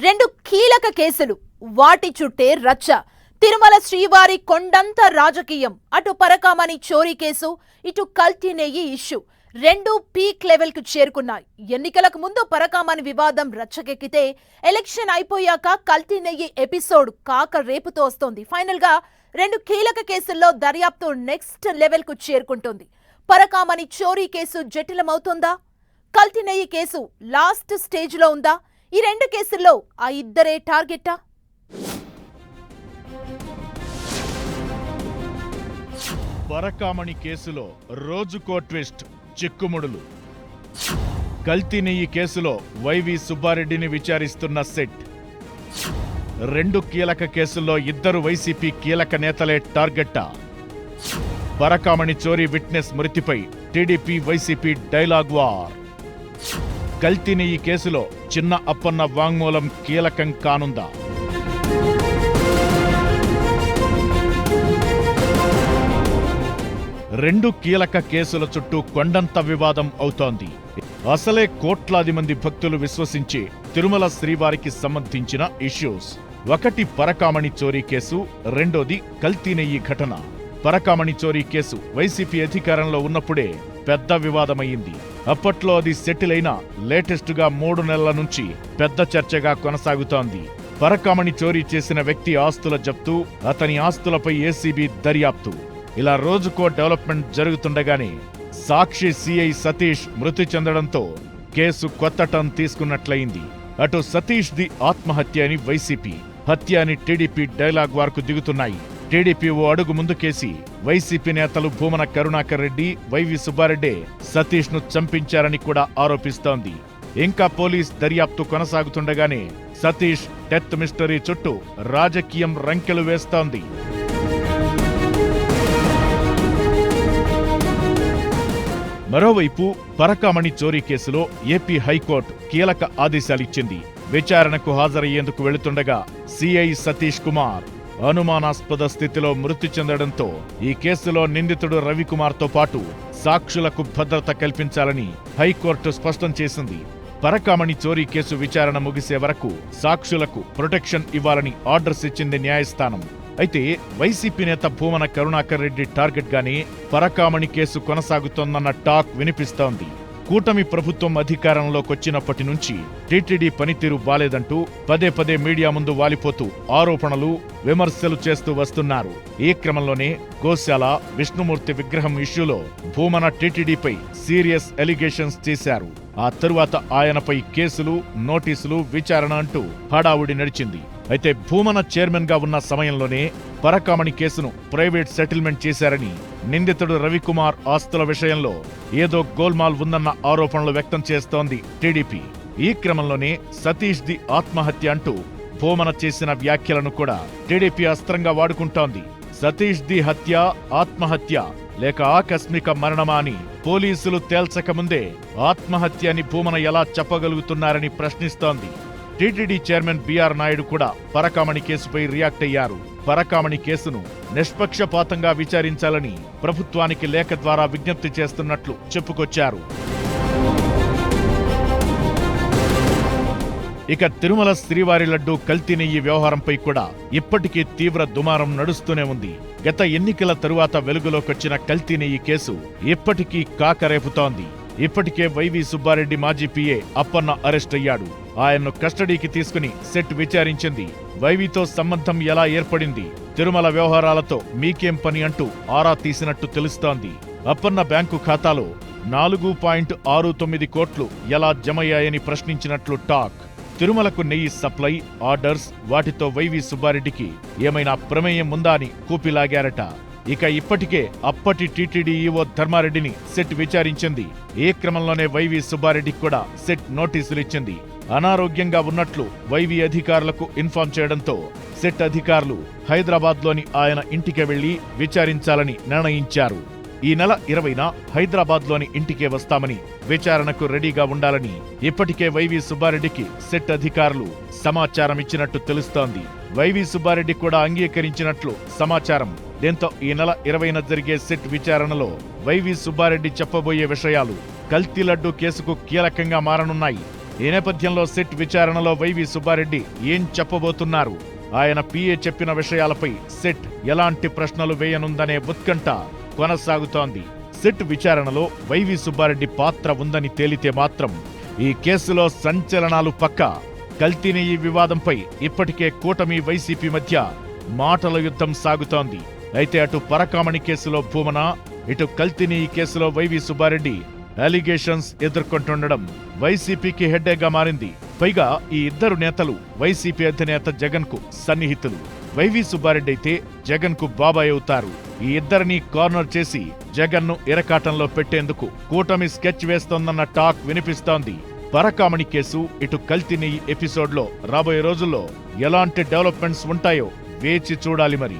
రెండు కీలక కేసులు. వాటి చుట్టే రచ్చ. తిరుమల శ్రీవారి కొండంత రాజకీయం. అటు పరకామణి చోరీ కేసు ఇటు కల్తీనేయి నెయ్యి ఇష్యూ. రెండు పీక్ లెవెల్కు చేరుకున్నాయి. ఎన్నికలకు ముందు పరకామణి వివాదం రచ్చకెక్కితే ఎలక్షన్ అయిపోయాక కల్తీనేయి ఎపిసోడ్ కాక రేపుతో వస్తోంది. ఫైనల్గా రెండు కీలక కేసుల్లో దర్యాప్తు నెక్స్ట్ లెవెల్కు చేరుకుంటుంది. పరకామణి చోరీ కేసు జటిలమవుతుందా? కల్తీనేయి కేసు లాస్ట్ స్టేజ్లో ఉందా? ఈ రెండు కేసుల్లో ఆ ఇద్దరే టార్గెట్టా వరకామణి కేసులో రోజుకో ట్విస్ట్ చిక్కుముడులు. కల్తీ కేసులో వైవి సుబ్బారెడ్డిని విచారిస్తున్న సెట్. రెండు కీలక కేసుల్లో ఇద్దరు వైసీపీ కీలక నేతలే టార్గెట్టా వరకామణి చోరీ విట్నెస్ మృతిపై టీడీపీ వైసీపీ డైలాగ్ వార్. కల్తీ ఈ కేసులో చిన్న అప్పన్న వాంగ్మూలం కీలకం కానుందా? రెండు కీలక కేసుల చుట్టూ కొండంత వివాదం అవుతోంది. అసలే కోట్లాది మంది భక్తులు విశ్వసించే తిరుమల శ్రీవారికి సంబంధించిన ఇష్యూస్. ఒకటి పరకామణి చోరీ కేసు రెండోది కల్తీనెయ్యి ఘటన. పరకామణి చోరీ కేసు వైసీపీ అధికారంలో ఉన్నప్పుడే పెద్ద వివాదమయ్యింది. అప్పట్లో అది సెటిల్ అయిన లేటెస్ట్గా మూడు నెలల నుంచి పెద్ద చర్చగా కొనసాగుతోంది. పరకామణి చోరీ చేసిన వ్యక్తి ఆస్తుల జప్తు అతని ఆస్తులపై ఏసీబీ దర్యాప్తు. ఇలా రోజుకో డెవలప్మెంట్ జరుగుతుండగానే సాక్షి సిఐ సతీష్ మృతి చెందడంతో కేసు కొత్త టర్న్ తీసుకున్నట్లయింది. అటు సతీష్ ది ఆత్మహత్య అని వైసీపీ హత్య అని టీడీపీ డైలాగ్ వార్కు దిగుతున్నాయి. టీడీపీ ఓ అడుగు ముందుకేసి వైసీపీ నేతలు భూమన కరుణాకర్ రెడ్డి వైవి సుబ్బారెడ్డే సతీష్ను చంపించారని కూడా ఆరోపిస్తోంది. ఇంకా పోలీస్ దర్యాప్తు కొనసాగుతుండగానే సతీష్ డెత్ మిస్టరీ చుట్టూ రాజకీయం రంకెలు వేస్తోంది. మరోవైపు పరకామణి చోరీ కేసులో ఏపీ హైకోర్టు కీలక ఆదేశాలిచ్చింది. విచారణకు హాజరయ్యేందుకు వెళుతుండగా సిఐ సతీష్ కుమార్. అనుమానాస్పద స్థితిలో మృతి చెందడంతో ఈ కేసులో నిందితుడు రవికుమార్తో పాటు సాక్షులకు భద్రత కల్పించాలని హైకోర్టు స్పష్టం చేసింది. పరకామణి చోరీ కేసు విచారణ ముగిసే వరకు సాక్షులకు ప్రొటెక్షన్ ఇవ్వాలని ఆర్డర్స్ ఇచ్చింది న్యాయస్థానం. అయితే వైసీపీ నేత భూమన కరుణాకర్ రెడ్డి టార్గెట్గానే పరకామణి కేసు కొనసాగుతోందన్న టాక్ వినిపిస్తోంది. కూటమి ప్రభుత్వం అధికారంలోకొచ్చినప్పటి నుంచి టీటీడీ పనితీరు బాలేదంటూ పదే పదే మీడియా ముందు వాలిపోతూ ఆరోపణలు విమర్శలు చేస్తూ వస్తున్నారు. ఈ క్రమంలోనే గోశాల విష్ణుమూర్తి విగ్రహం ఇష్యూలో భూమన టీటీడీపై సీరియస్ ఎలిగేషన్స్ చేశారు ఆ తరువాత ఆయనపై కేసులు నోటీసులు విచారణ అంటూ హడావుడి నడిచింది. అయితే భూమన చైర్మన్గా ఉన్న సమయంలోనే పరకామణి కేసును ప్రైవేట్ సెటిల్మెంట్ చేశారని నిందితుడు రవికుమార్ ఆస్తుల విషయంలో ఏదో గోల్మాల్ ఉందన్న ఆరోపణలు వ్యక్తం చేస్తోంది టీడీపీ. ఈ క్రమంలోనే సతీష్ ది ఆత్మహత్య అంటూ భూమన చేసిన వ్యాఖ్యలను కూడా టీడీపీ అస్త్రంగా వాడుకుంటోంది. సతీష్ ది హత్య ఆత్మహత్య లేక ఆకస్మిక మరణమా అని పోలీసులు తేల్చకముందే ఆత్మహత్య అని భూమన ఎలా చెప్పగలుగుతున్నారని ప్రశ్నిస్తోంది. టీటీడీ చైర్మన్ బిఆర్ నాయుడు కూడా పరకామణి కేసుపై రియాక్ట్ అయ్యారు. పరకామణి కేసును నిష్పక్షపాతంగా విచారించాలని ప్రభుత్వానికి లేఖ ద్వారా విజ్ఞప్తి చేస్తున్నట్లు చెప్పుకొచ్చారు. ఇక తిరుమల శ్రీవారి లడ్డు కల్తీ నెయ్యి వ్యవహారంపై కూడా ఇప్పటికీ తీవ్ర దుమారం నడుస్తూనే ఉంది. గత ఎన్నికల తరువాత వెలుగులోకొచ్చిన కల్తీ నెయ్యి కేసు ఇప్పటికీ కాకరేపుతోంది. ఇప్పటికే వైవి సుబ్బారెడ్డి మాజీ పిఏ అప్పన్న అరెస్ట్ అయ్యాడు. ఆయన్ను కస్టడీకి తీసుకుని సెట్ విచారించింది. వైవితో సంబంధం ఎలా ఏర్పడింది? తిరుమల వ్యవహారాలతో మీకేం పని అంటూ ఆరా తీసినట్టు తెలుస్తోంది. అప్పన్న బ్యాంకు ఖాతాలో నాలుగు పాయింట్ ఆరు తొమ్మిది కోట్లు ఎలా జమయ్యాయని ప్రశ్నించినట్లు టాక్. తిరుమలకు నెయ్యి సప్లై ఆర్డర్స్ వాటితో వైవి సుబ్బారెడ్డికి ఏమైనా ప్రమేయం ఉందా అని కూపిలాగారట. ఇక ఇప్పటికే అప్పటి టీటీడీ ఈవో ధర్మారెడ్డిని సెట్ విచారించింది. ఏ క్రమంలోనే వైవి సుబ్బారెడ్డికి కూడా సెట్ నోటీసులు ఇచ్చింది. అనారోగ్యంగా ఉన్నట్లు వైవి అధికారులకు ఇన్ఫార్మ్ చేయడంతో సెట్ అధికారులు హైదరాబాద్లోని ఆయన ఇంటికి వెళ్ళి విచారించాలని నిర్ణయించారు. ఈ నెల ఇరవైన హైదరాబాద్లోని ఇంటికే వస్తామని విచారణకు రెడీగా ఉండాలని ఇప్పటికే వైవి సుబ్బారెడ్డికి సెట్ అధికారులు సమాచారం ఇచ్చినట్టు తెలుస్తోంది. వైవి సుబ్బారెడ్డి కూడా అంగీకరించినట్లు సమాచారం దీంతో ఈ నెల ఇరవైన జరిగే సెట్ విచారణలో వైవి సుబ్బారెడ్డి చెప్పబోయే విషయాలు కల్తీ లడ్డు కేసుకు కీలకంగా మారనున్నాయి. ఈ నేపథ్యంలో సిట్ విచారణలో వైవి సుబ్బారెడ్డి ఏం చెప్పబోతున్నారు? ఆయన పిఏ చెప్పిన విషయాలపై సిట్ ఎలాంటి ప్రశ్నలు వేయనుందనే ఉత్కంఠ కొనసాగుతోంది. సిట్ విచారణలో వైవి సుబ్బారెడ్డి పాత్ర ఉందని తేలితే మాత్రం ఈ కేసులో సంచలనాలు పక్క. కల్తీని ఈ వివాదంపై ఇప్పటికే కూటమి వైసీపీ మధ్య మాటల యుద్ధం సాగుతోంది. అయితే అటు పరకామణి కేసులో భూమన ఇటు కల్తీని ఈ కేసులో వైవి సుబ్బారెడ్డి అలిగేషన్స్ ఎదుర్కొంటుండడం వైసీపీకి హెడ్డేగా మారింది. పైగా ఈ ఇద్దరు నేతలు వైసీపీ అధినేత జగన్కు సన్నిహితులు. వైవి సుబ్బారెడ్డి అయితే జగన్కు బాబాయ్ అవుతారు. ఈ ఇద్దరిని కార్నర్ చేసి జగన్ను ఇరకాటంలో పెట్టేందుకు కూటమి స్కెచ్ వేస్తోందన్న టాక్ వినిపిస్తోంది. పరకామణి కేసు ఇటు కల్తీని ఎపిసోడ్లో రాబోయే రోజుల్లో ఎలాంటి డెవలప్మెంట్స్ ఉంటాయో వేచి చూడాలి మరి.